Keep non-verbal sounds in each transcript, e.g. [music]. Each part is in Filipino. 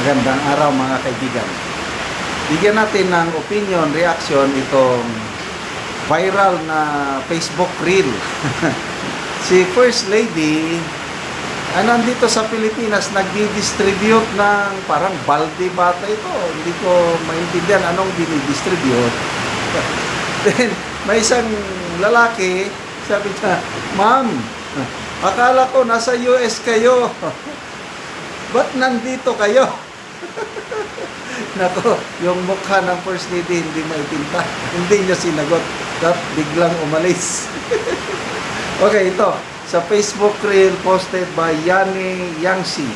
Magandang araw mga kaibigan. Bigyan natin ng opinion, reaction itong viral na Facebook reel. [laughs] si First Lady ah, nandito sa Pilipinas nagdi-distribute ng parang balde bata ito. Hindi ko maintindihan anong dinidistribute. [laughs] Then, may isang lalaki, sabi niya, Ma'am, akala ko nasa US kayo. [laughs] Ba't nandito kayo? [laughs] Nako, yung mukha ng First Lady hindi maipinta. Hindi niya sinagot. At biglang umalis. [laughs] okay, ito. Sa Facebook reel posted by Yani Yangsi.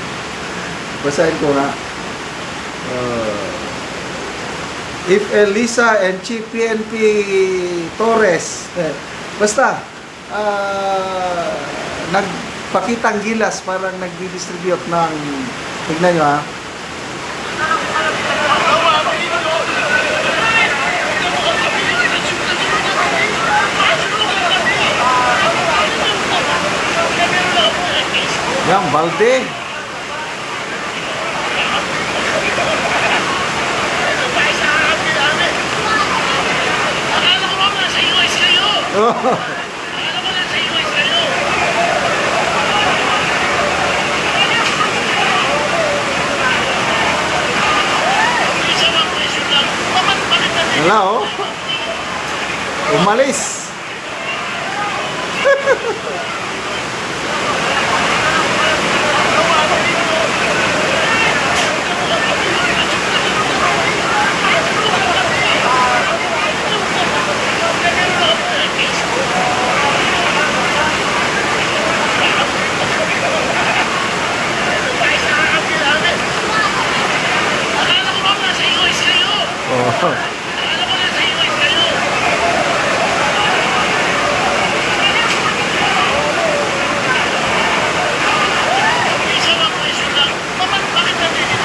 [laughs] Basahin ko nga. Uh, if Elisa and Chief PNP Torres, eh, basta, ah, nagpakitang gilas parang nagdi-distribute ng, tignan nyo ha, Yan, balde. Oh, wala [laughs] oh.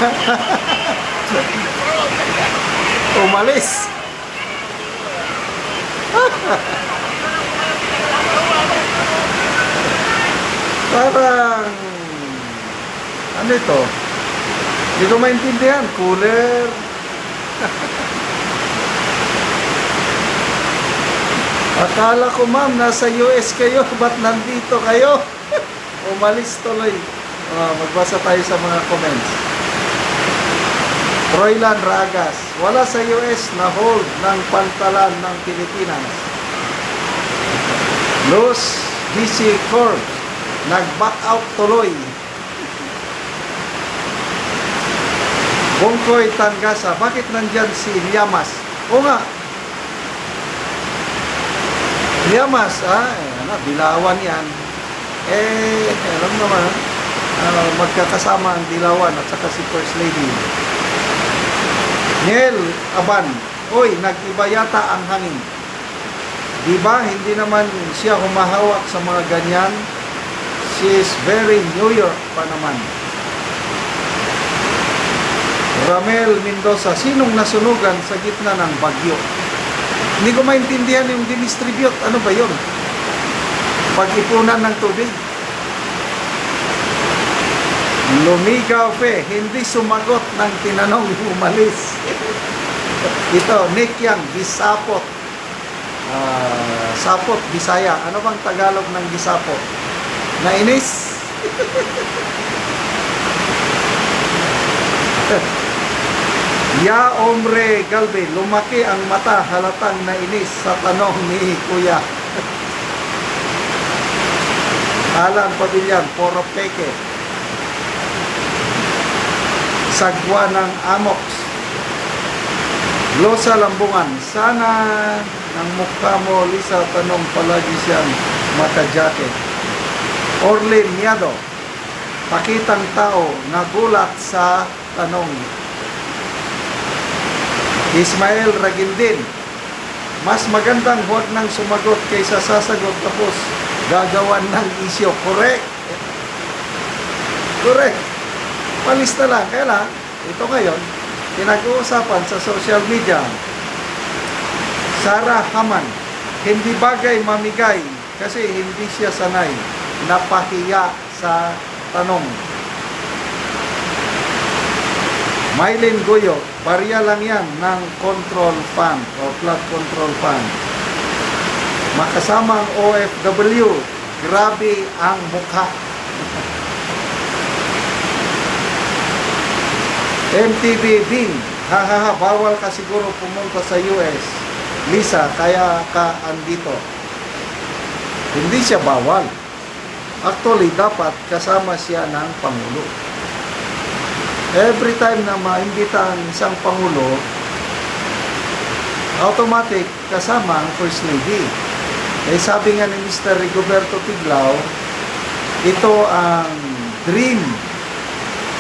[laughs] Umalis. [laughs] Parang ano ito? Hindi ko maintindihan. Cooler. [laughs] Akala ko ma'am, nasa US kayo. Ba't nandito kayo? Umalis tuloy. Ah, magbasa tayo sa mga comments. Roylan Ragas, wala sa US na hold ng pantalan ng Pilipinas. Los DC Corps, nag-back out tuloy. Bongkoy Tangasa, bakit nandyan si Liamas? O nga, Liamas, ah, eh, ano, dilawan yan. Eh, alam naman, ah, magkakasama ang dilawan at saka si First Lady. Nel Aban, oy, nag-iba yata ang hangin. Di ba, hindi naman siya humahawak sa mga ganyan. She is very New York pa naman. Ramel Mendoza, sinong nasunugan sa gitna ng bagyo? Hindi ko maintindihan yung dinistribute. Ano ba yun? Pag-ipunan ng tubig. Lumigaw pe, hindi sumagot ng tinanong umalis. Ito, Nick Yang, gisapot. Ah, sapot, Bisaya. Ano bang Tagalog ng gisapot? Nainis? ya ombre galbe, lumaki ang mata halatang nainis sa tanong ni Kuya. Alan Pabilyan, poro peke sagwa ng Amox. Losa Lambungan, sana ng mukha mo, Lisa, tanong palagi siyang maka-jacket. Orlin Miado, pakitang tao, nagulat sa tanong. Ismael Ragindin, mas magandang huwag nang sumagot kaysa sasagot tapos gagawan ng isyo. Correct. Correct. Palista lang. Kaya lang, ito ngayon, pinag-uusapan sa social media. Sarah Haman, hindi bagay mamigay kasi hindi siya sanay napahiya sa tanong. Mylene Goyo, barya lang yan ng control fund o flood control fund. Makasamang OFW, grabe ang mukha. MTV Bing, hahaha, bawal ka siguro pumunta sa US. Lisa, kaya ka andito. Hindi siya bawal. Actually, dapat kasama siya ng Pangulo. Every time na maimbita ang isang Pangulo, automatic kasama ang First Lady. Eh sabi nga ni Mr. Rigoberto Tiglao, ito ang dream.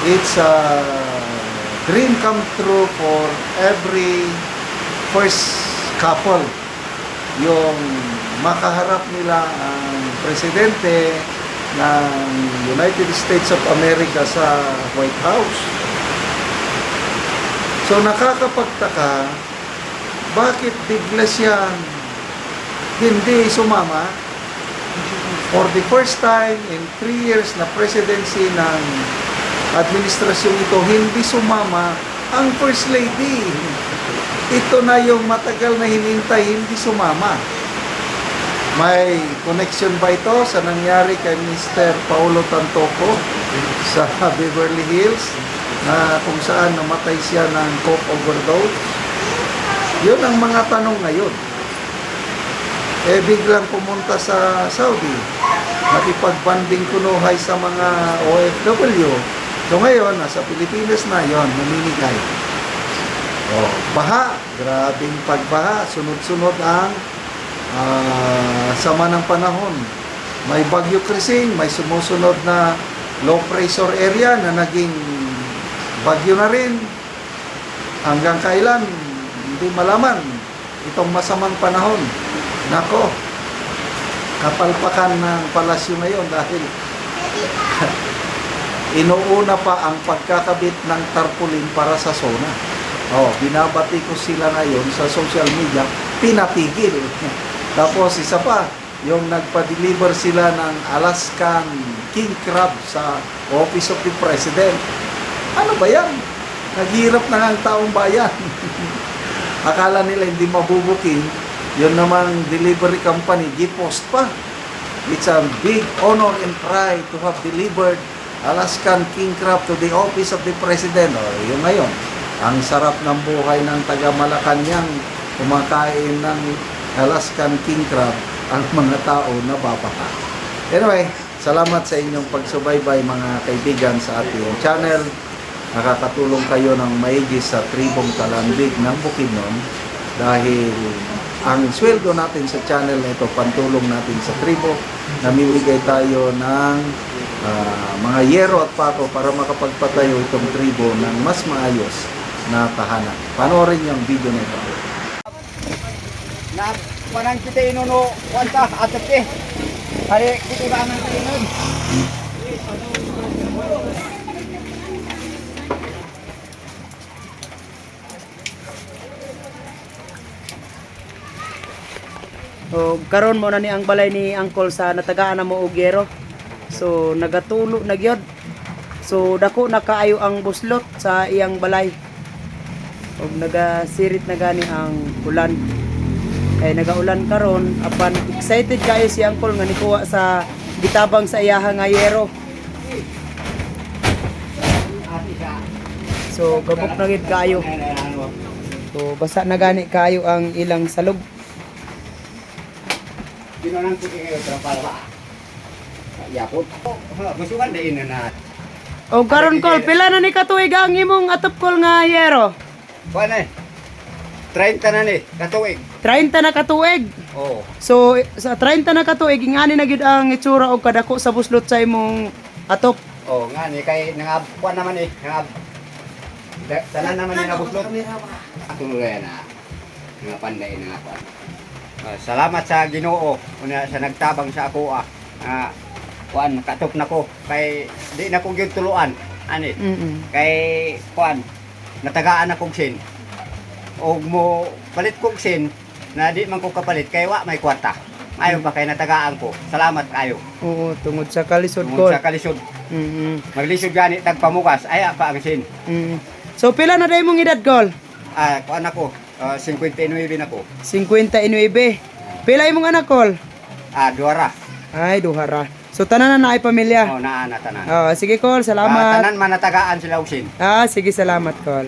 It's a dream come true for every first couple. Yung makaharap nila ang presidente ng United States of America sa White House. So nakakapagtaka, bakit bigla siyang hindi sumama for the first time in three years na presidency ng administrasyon ito, hindi sumama ang First Lady. Ito na yung matagal na hinintay, hindi sumama. May connection ba ito sa nangyari kay Mr. Paulo Tantoco sa [laughs] Beverly Hills na kung saan namatay siya ng coke overdose? Yun ang mga tanong ngayon. Eh biglang pumunta sa Saudi, nakipagbanding kunuhay sa mga OFW. So ngayon, nasa Pilipinas na yon namimigay. Oh, baha, grabing pagbaha, sunod-sunod ang ah, sama ng panahon. May bagyo krising, may sumusunod na low pressure area na naging bagyo na rin. Hanggang kailan, hindi malaman itong masamang panahon. Nako, kapalpakan ng palasyo ngayon dahil inuuna pa ang pagkakabit ng tarpaulin para sa zona. Oh, binabati ko sila ngayon sa social media, pinatigil. [laughs] Tapos isa pa, yung nagpa-deliver sila ng Alaskan king crab sa Office of the President. Ano ba yan? Naghirap na ang taong bayan. [laughs] Akala nila hindi mabubuking, yun namang delivery company, G-Post pa. It's a big honor and pride to have delivered Alaskan king crab to the office of the President. O, yun ngayon. Ang sarap ng buhay ng taga Malacanang kumakain ng Alaskan king crab ang [laughs] mga tao na babaha. Anyway, salamat sa inyong pagsubaybay mga kaibigan sa ating channel. Nakakatulong kayo ng maigi sa tribong talandig ng Bukidnon dahil ang sweldo natin sa channel na ito, pantulong natin sa tribo, namimigay tayo ng ah, mga yero at pato para makapagpatayo itong tribo ng mas maayos na tahanan. Panoorin niyo ang video na ito. na manang kita inuno wanta atap eh hari kita ba nang inun O karon mo na ni ang balay ni Uncle sa natagaan na mo og. So nagatulo na gyud. So dako na kaayo ang buslot sa iyang balay. Og nagasirit na gani ang ulan. Kay nagaulan karon apan excited kayo si Uncle nga nikuha sa gitabang sa iyaha nga yero. So gabok na gid kayo. So basa na gani kayo ang ilang salog. Ginanang ko kayo para yapot. Gusto kan din na O karon kol pila na ni katuig ang imong atop kol nga yero? kuan eh. 30 na ni katuig. 30 na katuig. oh So sa 30 na katuig ingani na gid ang itsura og kadako sa buslot sa imong atop. oh nga ni kay nangab kuan naman eh nangab. Tanan naman ni nabuslot ako nuray na nga panday na kuan Ah, salamat sa Ginoo. Una sa nagtabang sa ako ah. Ah kuan katop na ko kay di na ko gyud tuluan ani Mm. kay kuan natagaan akong sin og mo palit kong sin na di man ko kapalit kay wa may kwarta ayo ba kay natagaan ko salamat kayo Oo, tungod sa kalisod tungod kol. sa kalisod Mm. maglisod gani tag pamukas ay pa ang sin Mm. So pila na day mong edad kol? Ah, kuan ako. Uh, 59 na ko. 59. Pila imong anak kol? Ah, duara. Ay, duha ra. So tanan na naay pamilya. Oh, naa na tanan. Oh, sige Ah, salamat. tanan manatagaan sila usin. Ah, sige salamat kol.